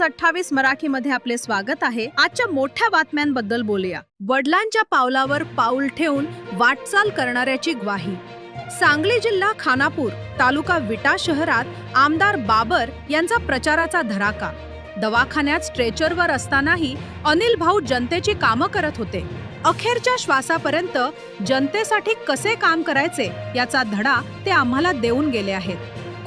News अठ्ठावीस मराठी मध्ये आपले स्वागत आहे. आजच्या मोठ्या बातम्यांबद्दल बोलूया. वडिलांच्या पावलावर पाऊल ठेवून वाटचाल करणाऱ्याची ग्वाही. सांगली जिल्हा खानापूर तालुका विटा शहरात आमदार बाबर यांचा प्रचाराचा धडाका दवाखान्यात स्ट्रेचरवर असतानाही अनिल भाऊ जनतेची कामं करत होते. अखेरच्या श्वासापर्यंत जनतेसाठी कसे काम करायचे याचा धडा ते आम्हाला देऊन गेले आहेत.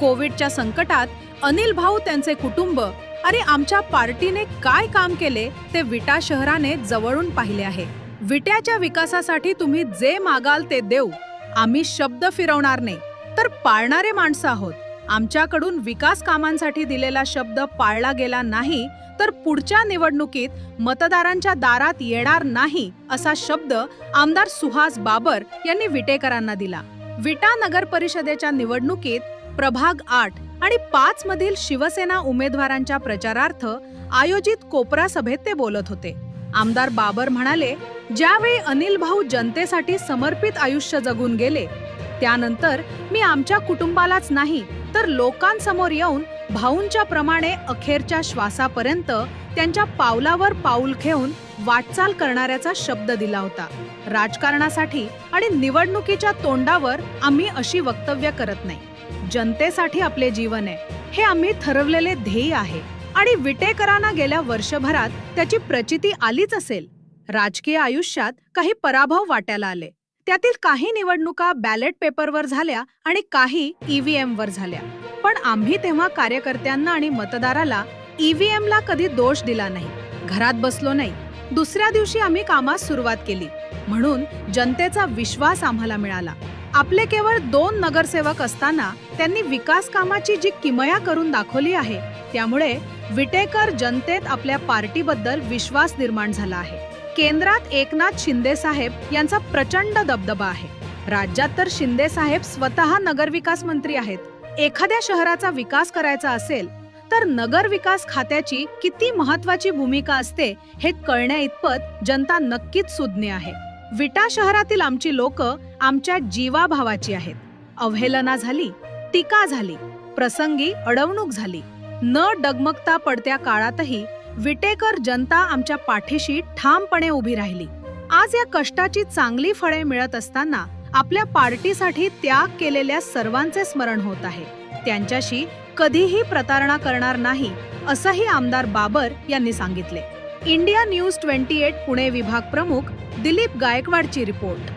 कोविडच्या संकटात अनिल भाऊ त्यांचे कुटुंब आणि आमच्या पार्टीने काय काम केले ते विटा शहराने जवळून पाहिले आहे. विट्याच्या विकासासाठी तुम्ही जे मागाल ते देऊ. आम्ही शब्द फिरवणार नाही. तर पाळणारे माणसं आहोत. आमच्याकडून विकास कामांसाठी दिलेला शब्द पाळला गेला नाही तर पुढच्या निवडणुकीत मतदारांच्या दारात येणार नाही असा शब्द आमदार सुहास बाबर यांनी विटेकरांना दिला. विटा नगर परिषदेच्या निवडणुकीत प्रभाग आठ आणि पाच मधील शिवसेना उमेदवारांच्या प्रचारार्थ आयोजित कोपरा सभेत ते बोलत होते. आमदार बाबर म्हणाले ज्यावेळी अनिल भाऊ जनतेसाठी समर्पित आयुष्य जगून गेले त्यानंतर मी आमच्या कुटुंबालाच नाही तर लोकांसमोर येऊन भाऊंच्या प्रमाणे अखेरच्या श्वासापर्यंत त्यांच्या पावलावर पाऊल घेऊन वाटचाल करणाऱ्याचा शब्द दिला होता. राजकारणासाठी आणि निवडणुकीच्या तोंडावर आम्ही अशी वक्तव्य करत नाही. जनतेसाठी आपले जीवन आहे. हे आम्ही ठरवलेले ध्येय आहे. आणि विटेकरांना गेल्या वर्षभरात त्याची प्रचिती आलीच असेल. राजकीय आयुष्यात काही पराभव वाट्याला आले. त्यातील काही निवडणुका बॅलेट पेपरवर झाल्या आणि काही ईव्हीएम वर झाल्या. पण आम्ही तेव्हा कार्यकर्त्यांना आणि मतदाराला ईव्हीएम ला कधी दोष दिला नाही. घरात बसलो नाही. दुसऱ्या दिवशी आम्ही कामास सुरुवात केली. म्हणून जनतेचा विश्वास आम्हाला मिळाला. आपले केवळ दोन नगरसेवक असताना त्यांनी विकास कामाची जी किमया करून दाखवली आहे त्यामुळे विटेकर जनतेत आपल्या पार्टीबद्दल विश्वास निर्माण झाला आहे. केंद्रात एकनाथ शिंदे साहेब यांचा प्रचंड दबदबा आहे. राज्यात तर शिंदे साहेब स्वतः नगरविकास मंत्री आहेत. एखाद्या शहराचा विकास करायचा असेल तर नगर विकास खात्याची किती महत्वाची भूमिका असते हे कळण्या इतपत जनता नक्कीच सुज्ञ आहे. विटा शहरातील आमची लोक आमच्या जीवाभावाची आहेत. अवहेलना झाली टीका झाली प्रसंगी अडवणूक झाली. न डगमगता पडत्या काळातही विटेकर जनता आमच्या पाठीशी ठामपणे उभी राहिली. आज या कष्टाची चांगली फळे मिळत असताना आपल्या पार्टीसाठी त्याग केलेल्या सर्वांचे स्मरण होत आहे. त्यांच्याशी कधीही प्रतारणा करणार नाही असंही आमदार बाबर यांनी सांगितले. India News twenty eight Pune विभाग प्रमुख दिलीप गायकवाडची रिपोर्ट.